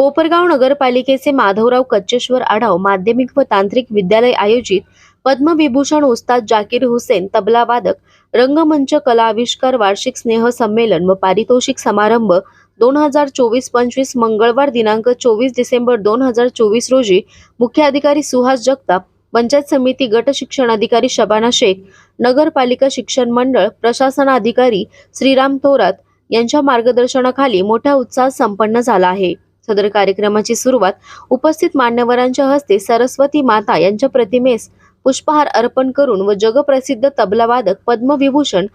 कोपरगाव नगरपालिकेचे माधवराव कच्चेश्वर आढाव माध्यमिक व तांत्रिक विद्यालय आयोजित पद्मविभूषण उस्ताद जाकीर हुसेन तबला वादक रंगमंच कला आविष्कार वार्षिक स्नेह संमेलन व पारितोषिक समारंभ दोन हजार चोवीस पंचवीस मंगळवार दिनांक चोवीस डिसेंबर दोन हजार चोवीस रोजी मुख्य अधिकारी सुहास जगताप पंचायत समिती गट शिक्षण अधिकारी शबाना शेख नगरपालिका शिक्षण मंडळ प्रशासनाधिकारी श्रीराम थोरात यांच्या मार्गदर्शनाखाली मोठ्या उत्साहात संपन्न झाला आहे. सदर कार्यक्रमाची सुरुवात उपस्थित मान्यवरांच्या हस्ते सरस्वती माता यांच्या प्रतिमेस पुष्पहार अर्पण करून व जगप्रसिद्ध तबलावादक पद्मविभूषण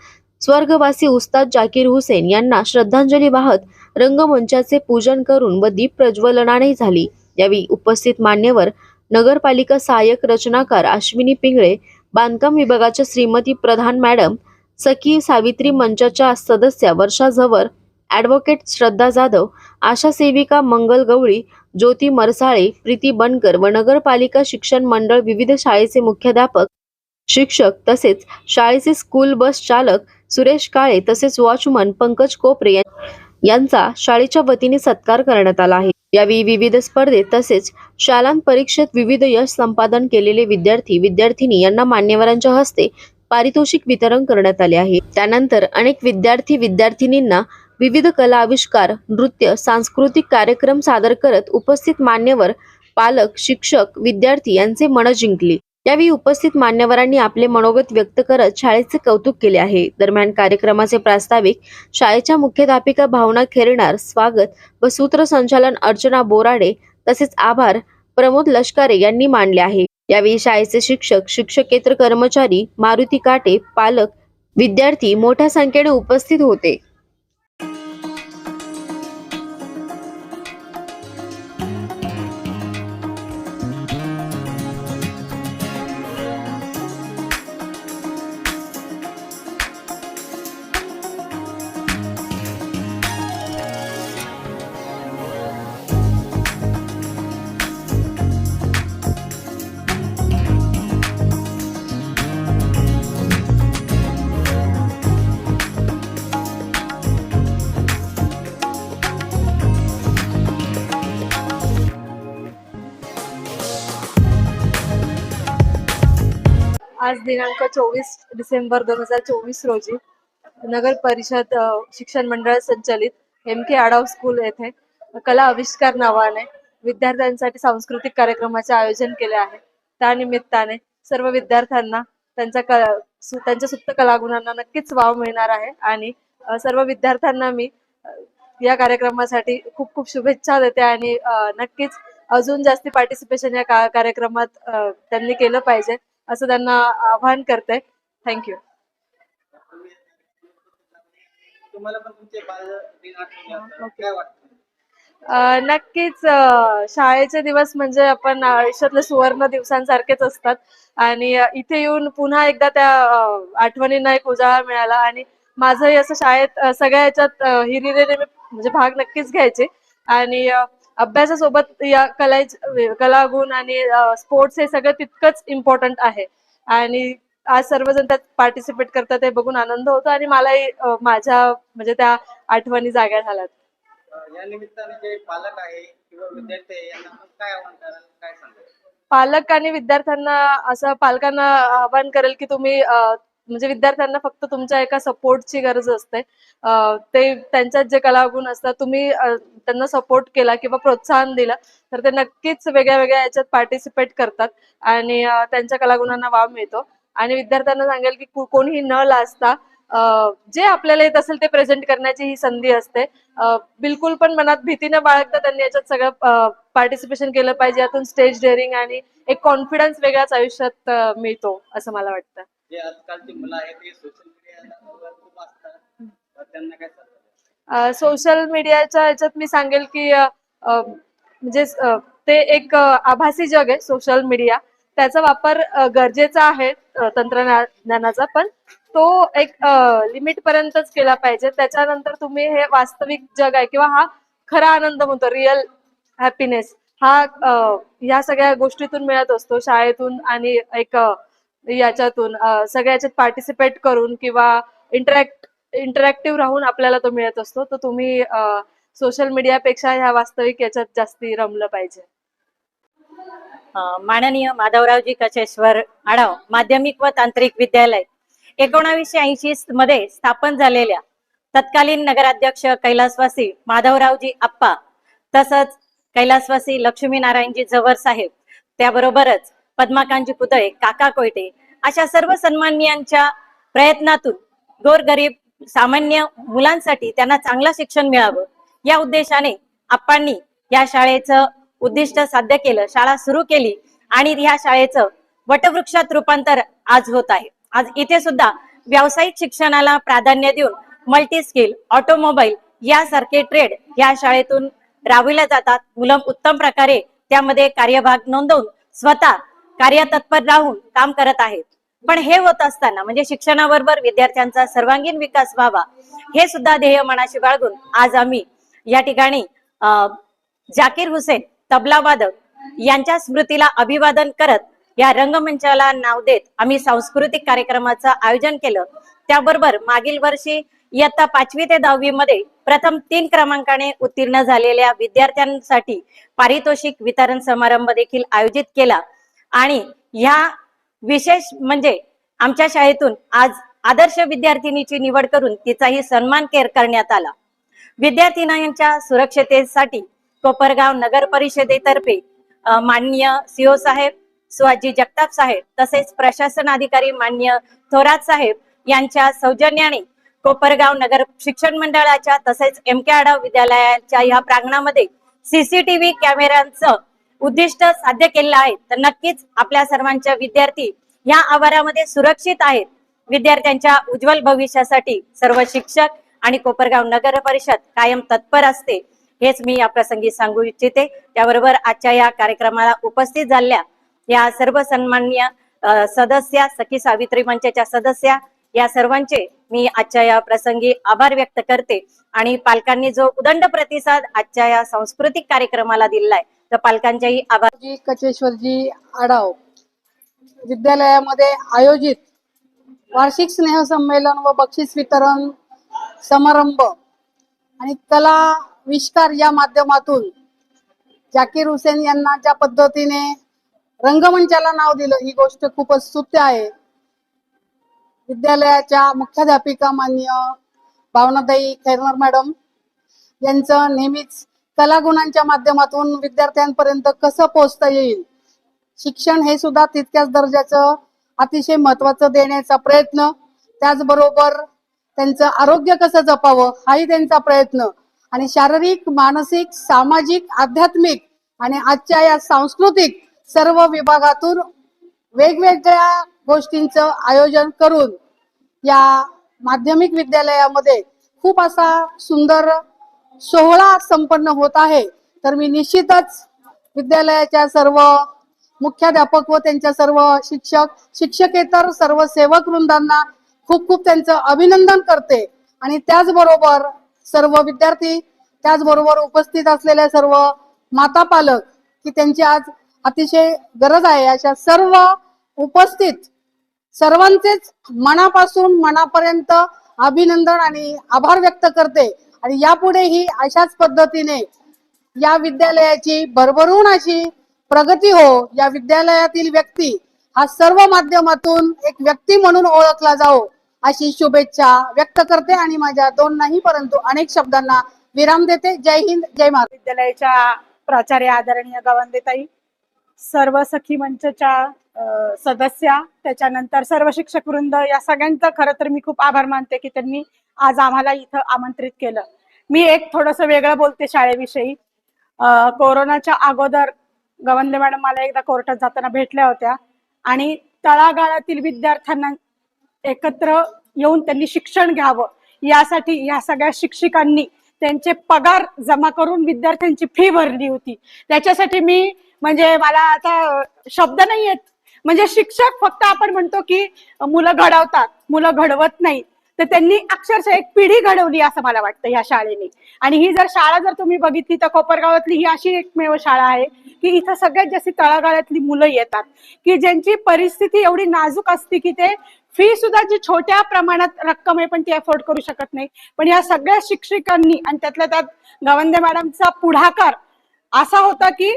स्वर्गवासी उस्ताद जाकीर हुसेन यांना श्रद्धांजली वाहत रंगमंचाचे पूजन करून व दीप प्रज्वलनाने झाली. यावेळी उपस्थित मान्यवर नगरपालिका सहाय्यक रचनाकार अश्विनी पिंगळे बांधकाम विभागाच्या श्रीमती प्रधान मॅडम सखी सावित्री मंचाच्या सदस्या वर्षा झवर ॲडव्होकेट श्रद्धा जाधव आशा सेविका मंगल गवळी ज्योती मरसाळे प्रीती बनकर व नगरपालिका शिक्षण मंडळ विविध शाळेचे मुख्याध्यापक शिक्षक तसेच शाळेचे स्कूल बस चालक सुरेश काळे तसेच वॉचमन पंकज कोपरे यांचा शाळेच्या वतीने सत्कार करण्यात आला आहे. यावेळी विविध स्पर्धेत तसेच शालांत परीक्षेत विविध यश संपादन केलेले विद्यार्थी विद्यार्थिनी यांना मान्यवरांच्या हस्ते पारितोषिक वितरण करण्यात आले आहे. त्यानंतर अनेक विद्यार्थी विद्यार्थिनींना विविध कला आविष्कार नृत्य सांस्कृतिक कार्यक्रम सादर करत उपस्थित मान्यवर पालक शिक्षक विद्यार्थी यांचे मन जिंकले. यावेळी उपस्थित मान्यवरांनी आपले मनोगत व्यक्त करत शाळेचे कौतुक केले आहे. दरम्यान कार्यक्रमाचे प्रास्ताविक शाळेच्या मुख्याध्यापिका भावना खेरणार स्वागत व सूत्रसंचालन अर्चना बोराडे तसेच आभार प्रमोद लष्कारे यांनी मानले आहे. यावेळी शाळेचे शिक्षक शिक्षकेतर कर्मचारी मारुती काटे पालक विद्यार्थी मोठ्या संख्येने उपस्थित होते. आज दिनांक चोवीस डिसेंबर दोन हजार चोवीस रोजी नगर परिषद शिक्षण मंडळ संचलित एम के आडाव स्कूल येथे कला आविष्कार नावाने विद्यार्थ्यांसाठी सांस्कृतिक कार्यक्रमाचे आयोजन केले आहे. त्यानिमित्ताने सर्व विद्यार्थ्यांना त्यांच्या क- त्यांच्या सुप्त कलागुणांना नक्कीच वाव मिळणार आहे आणि सर्व विद्यार्थ्यांना मी या कार्यक्रमासाठी खूप खूप शुभेच्छा देते आणि नक्कीच अजून जास्ती पार्टिसिपेशन या कार्यक्रमात त्यांनी केलं पाहिजे. असं त्यांना आवाहन करते थँक्यू नक्कीच शाळेचे दिवस म्हणजे आपण आयुष्यातले सुवर्ण दिवसांसारखेच असतात. आणि इथे येऊन पुन्हा एकदा त्या आठवणींना एक उजाळा मिळाला. आणि माझंही असं शाळेत सगळ्या याच्यात अ, हिरिरीने म्हणजे भाग नक्कीच घ्यायचे. आणि अभ्यासासोबत या कला कलागुण आणि स्पोर्ट्स हे सगळं तितकंच इम्पॉर्टंट आहे. आणि आज सर्वजण त्यात पार्टिसिपेट करतात हे बघून आनंद होतो आणि मलाही माझ्या म्हणजे त्या आठवणी जाग्या झाल्यात अं, या निमित्ताने जे पालक आहे किंवा विद्यार्थी आहे यांना आपण काय आव्हान कराल काय सांगाल? पालक आणि विद्यार्थ्यांना असं पालकांना आवाहन करेल की तुम्ही म्हणजे विद्यार्थ्यांना फक्त तुमच्या एका सपोर्टची गरज असते. ते त्यांच्यात जे कलागुण असतात तुम्ही त्यांना सपोर्ट केला किंवा प्रोत्साहन दिलं तर ते नक्कीच वेगळ्या वेगळ्या याच्यात पार्टिसिपेट करतात आणि त्यांच्या कलागुणांना वाव मिळतो. आणि विद्यार्थ्यांना सांगेल की कोणीही न लाजता जे आपल्याला येत असेल ते प्रेझेंट करण्याची ही संधी असते. बिलकुल पण मनात भीती न बाळगता त्यांनी याच्यात सगळं पार्टिसिपेशन केलं पाहिजे. यातून स्टेज डेअरिंग आणि एक कॉन्फिडन्स वेगळ्याच आयुष्यात मिळतो असं मला वाटतं. जे आजकालची मुलं आहेत ते सोशल मीडियावर खूप असतात. तर त्यांना काय सांगाल सोशल मीडियाच्या ह्याच्यात मी सांगेल की म्हणजे ते एक आभासी जग आहे सोशल मीडिया त्याचा वापर गरजेचा आहे तंत्रज्ञानाचा पण तो एक लिमिट पर्यंतच केला पाहिजे. त्याच्यानंतर तुम्ही हे वास्तविक जग आहे किंवा हा खरा आनंद म्हणतो रिअल हॅपीनेस हा ह्या सगळ्या गोष्टीतून मिळत असतो. शाळेतून आणि एक याच्यातून सगळ्याच्यात पार्टिसिपेट करून किंवा इंटरॅक्ट इंटरॅक्टिव्ह राहून आपल्याला तो मिळत असतो. तर तुम्ही सोशल मीडियापेक्षा ह्या वास्तविक याच्यात जास्ती रमलं पाहिजे. माननीय माधवरावजी कचेश्वर आढाव माध्यमिक व तांत्रिक विद्यालय एकोणावीसशे ऐंशी मध्ये स्थापन झालेल्या तत्कालीन नगराध्यक्ष कैलासवासी माधवरावजी आप्पा तसंच कैलासवासी लक्ष्मीनारायणजी जवर साहेब त्याबरोबरच पद्माकांतजी पुतळे काका कोयटे अशा सर्व सन्माननीयांच्या प्रयत्नातून गोरगरीब सामान्य मुलांसाठी त्यांना चांगलं शिक्षण मिळावं. या उद्देशाने आप्पांनी या शाळेचं उद्दिष्ट साध्य केलं शाळा सुरू केली आणि या शाळेचं वटवृक्षात रूपांतर आज होत आहे. आज इथे सुद्धा व्यावसायिक शिक्षणाला प्राधान्य देऊन मल्टी स्किल ऑटोमोबाईल यासारखे ट्रेड या शाळेतून राबविल्या जातात. मुलं उत्तम प्रकारे त्यामध्ये कार्यभाग नोंदवून स्वतः कार्यतत्पर राहून काम करत आहेत. पण हे होत असताना म्हणजे शिक्षणाबरोबर विद्यार्थ्यांचा सर्वांगीण विकास व्हावा हे सुद्धा ध्येय मनाशी बाळगून आज आम्ही या ठिकाणी अं, जाकीर हुसेन तबला वादक यांच्या स्मृतीला अभिवादन करत या रंगमंचाला नाव देत आम्ही सांस्कृतिक कार्यक्रमाचं आयोजन केलं. त्याबरोबर मागील वर्षी इयत्ता पाचवी ते दहावी मध्ये प्रथम तीन क्रमांकाने उत्तीर्ण झालेल्या विद्यार्थ्यांसाठी पारितोषिक वितरण समारंभ देखील आयोजित केला. आणि ह्या विशेष म्हणजे आमच्या शाळेतून आज आदर्श विद्यार्थिनीची निवड करून तिचाही सन्मान केअर करण्यात आला. विद्यार्थिनींच्या सुरक्षतेसाठी कोपरगाव नगर परिषदेतर्फे माननीय सीओ साहेब सुहाजी जगताप साहेब तसेच प्रशासन अधिकारी मान्य थोरात साहेब यांच्या सौजन्याने कोपरगाव नगर शिक्षण मंडळाच्या तसेच एम के आढाव विद्यालयाच्या या प्रांगणामध्ये सीसीटीव्ही कॅमेऱ्यांचं उद्दिष्ट साध्य केलेलं आहे तर नक्कीच आपल्या सर्वांच्या विद्यार्थी या आवारामध्ये सुरक्षित आहेत. विद्यार्थ्यांच्या उज्ज्वल भविष्यासाठी सर्व शिक्षक आणि कोपरगाव नगर परिषद कायम तत्पर असते. हेच मी या प्रसंगी सांगू इच्छिते. त्याबरोबर आजच्या या कार्यक्रमाला उपस्थित झालेल्या या सर्व सन्माननीय सदस्या सखी सावित्री मंचाच्या सदस्या या सर्वांचे मी आजच्या या प्रसंगी आभार व्यक्त करते. आणि पालकांनी जो उदंड प्रतिसाद आजच्या या सांस्कृतिक कार्यक्रमाला दिलाय तर पालकांच्याही आभार. कचेश्वरजी आढाव विद्यालयामध्ये आयोजित वार्षिक स्नेहसंमेलन व बक्षीस वितरण समारंभ आणि कला विष्कार या माध्यमातून जाकीर हुसेन यांना ज्या पद्धतीने रंगमंचाला नाव दिलं ही गोष्ट खूपच स्तुत्य आहे. विद्यालयाच्या मुख्याध्यापिका मान्य भावनाताई खैरनार मॅडम यांचं नेहमीच कलागुणांच्या माध्यमातून विद्यार्थ्यांपर्यंत कसं पोहोचता येईल? शिक्षण हे सुद्धा तितक्याच दर्जाचं अतिशय महत्वाचं देण्याचा प्रयत्न. त्याचबरोबर त्यांचं आरोग्य कसं जपावं हाही त्यांचा प्रयत्न. आणि शारीरिक मानसिक सामाजिक आध्यात्मिक आणि आजच्या या सांस्कृतिक सर्व विभागातून वेगवेगळ्या गोष्टींचं आयोजन करून या माध्यमिक विद्यालयामध्ये खूप असा सुंदर सोहळा संपन्न होत आहे. तर मी निश्चितच विद्यालयाच्या सर्व मुख्याध्यापक व त्यांच्या सर्व शिक्षक शिक्षकेतर सर्व सेवक वृंदांना खूप खूप त्यांचं अभिनंदन करते. आणि त्याचबरोबर सर्व विद्यार्थी त्याचबरोबर उपस्थित असलेल्या सर्व माता पालक की त्यांची आज अतिशय गरज आहे. अशा सर्व उपस्थित सर्वांचेच मनापासून मनापर्यंत अभिनंदन आणि आभार व्यक्त करते. आणि यापुढेही अशाच पद्धतीने या विद्यालयाची भरभरून अशी प्रगती हो या विद्यालयातील व्यक्ती हा सर्व माध्यमातून एक व्यक्ती म्हणून ओळखला जाओ अशी शुभेच्छा व्यक्त करते आणि माझ्या दोन नाही परंतु अनेक शब्दांना विराम देते. जय हिंद जय महाराज विद्यालयाच्या प्राचार्य आदरणीय गवंदेताई सर्व सखी मंचच्या अ, सदस्या त्याच्यानंतर सर्व शिक्षक वृंद या सगळ्यांचं खरं तर मी खूप आभार मानते की त्यांनी आज आम्हाला इथं आमंत्रित केलं. मी एक थोडस वेगळं बोलते शाळेविषयी. कोरोनाच्या अगोदर गवंदे मॅडम मला एकदा कोर्टात जाताना भेटल्या होत्या आणि तळागाळातील विद्यार्थ्यांना एकत्र येऊन त्यांनी शिक्षण घ्यावं. यासाठी या सगळ्या शिक्षिकांनी त्यांचे पगार जमा करून विद्यार्थ्यांची फी भरली होती. त्याच्यासाठी मी म्हणजे मला आता शब्द नाही आहेत म्हणजे शिक्षक फक्त आपण म्हणतो की मुलं घडवतात मुलं घडवत नाही तर त्यांनी अक्षरशः एक पिढी घडवली असं मला वाटतं या शाळेने. आणि ही जर शाळा जर तुम्ही बघितली तर कोपरगावातली ही अशी एकमेव शाळा आहे की इथं सगळ्यात जास्ती तळागाळातली मुलं येतात. की ज्यांची परिस्थिती एवढी नाजूक असते की ते फी सुद्धा जी छोट्या प्रमाणात रक्कम आहे पण ती अफोर्ड करू शकत नाही. पण या सगळ्या शिक्षकांनी आणि त्यातल्या त्यात गवंदे मॅडमचा पुढाकार असा होता की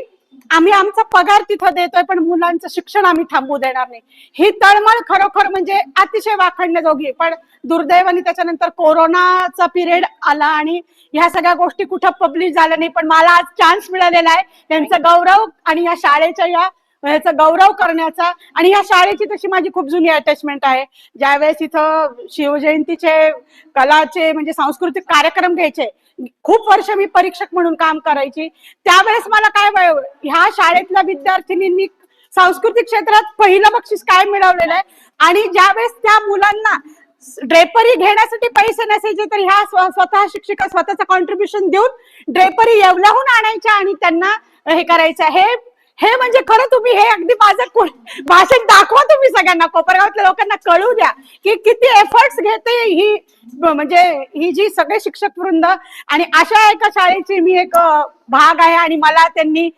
आम्ही आमचा पगार तिथं देतोय पण मुलांचं शिक्षण आम्ही थांबू देणार नाही. ही तळमळ खरोखर म्हणजे अतिशय वाखडण्याजोगी पण दुर्दैवाने त्याच्यानंतर कोरोनाचा पिरियड आला आणि ह्या सगळ्या गोष्टी कुठं पब्लिश झाल्या नाही पण मला आज चान्स मिळालेला आहे. त्यांचा गौरव आणि या शाळेच्या या याचा गौरव करण्याचा आणि या शाळेची तशी माझी खूप जुनी अटॅचमेंट आहे. ज्यावेळेस इथं शिवजयंतीचे कलाचे म्हणजे सांस्कृतिक कार्यक्रम घ्यायचे खूप वर्ष मी परीक्षक म्हणून काम करायची. त्यावेळेस मला काय वय- ह्या शाळेतल्या विद्यार्थिनींनी सांस्कृतिक क्षेत्रात पहिलं बक्षीस काय मिळवलेलं आहे? आणि ज्यावेळेस त्या मुलांना ड्रेपरी घेण्यासाठी पैसे नसायचे तर ह्या स्वतः शिक्षिका स्वतःचं कॉन्ट्रीब्युशन देऊन ड्रेपरी एवढ्याहून आणायच्या आणि त्यांना हे करायचं. हे हे म्हणजे खरं तुम्ही हे अगदी माझं भाषण दाखवा तुम्ही सगळ्यांना. कोपरगावातल्या लोकांना कळू द्या की किती एफर्ट्स घेते ही म्हणजे ही जी सगळे शिक्षक वृंद आणि अशा एका शाळेची मी एक भाग आहे आणि मला त्यांनी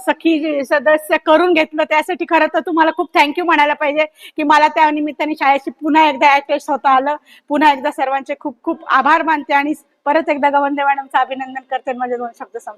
सखी सदस्य करून घेतलं त्यासाठी खरं तर तुम्हाला खूप थँक्यू म्हणायला पाहिजे की मला त्या निमित्ताने शाळेशी पुन्हा एकदा ऍटेच होता आलं. पुन्हा एकदा सर्वांचे खूप खूप आभार मानते आणि परत एकदा गवंदे मॅडमचं अभिनंदन करते आणि माझे दोन शब्द सांग